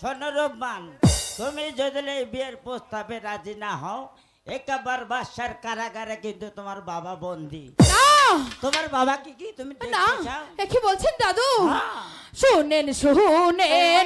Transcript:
সনরব্বান তুমি যদি এই বিয়ের প্রস্তাবে রাজি না হও একবার বাসার কারাগারে কিন্তু তোমার বাবা বন্দি। তোমার বাবা কি কি তুমি দেখতে বলছেন দাদু? হ্যাঁ। শুনেন শুনেন।